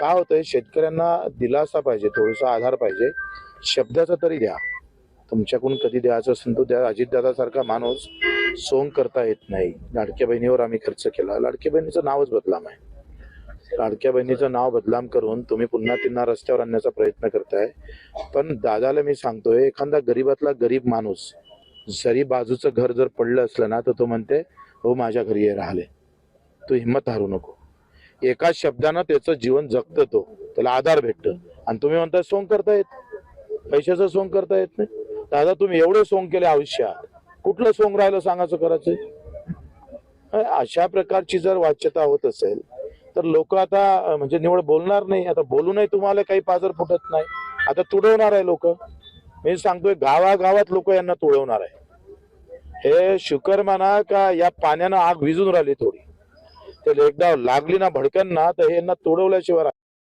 का होतंय शेतकऱ्यांना दिलासा पाहिजे थोडासा आधार पाहिजे. शब्दाचा तरी द्या. तुमच्याकडून कधी द्यायचं असेल तो द्या. अजितदादासारखा माणूस सोंग करता येत नाही. लाडक्या बहिणीवर आम्ही खर्च केला. लाडक्या बहिणीचं नावच बदलाम आहे. लाडक्या बहिणीचं नाव बदलाम करून तुम्ही पुन्हा त्यांना रस्त्यावर आणण्याचा प्रयत्न करताय. पण दादाला मी सांगतोय एखादा गरीबातला गरीब माणूस जरी बाजूचं घर जर पडलं असलं ना तर तो म्हणते हो माझ्या घरी ये राहिले. तू हिंमत हारू नको. एका शब्दानं त्याचं जीवन जगतं तो. त्याला आधार भेटतो. आणि तुम्ही म्हणताय सोंग करता येत? पैशाचं सोंग करता येत नाही? दादा तुम्ही एवढे सोंग केले आयुष्यात. कुठलं सोंग राहिलं सांगायचं करायचं? अशा प्रकारची जर वाच्यता होत असेल तर लोक आता म्हणजे निवड बोलणार नाही. आता बोलूनही तुम्हाला काही पाजर फुटत नाही. आता तुडवणार आहे लोक. मी सांगतोय गावागावात लोक यांना तुडवणार आहे. हे शुकर म्हणा का या पाण्यानं आग विजून राहिली थोडी? ते एकदा लागली ना भडक्यांना तर हे यांना तोडवल्याशिवाय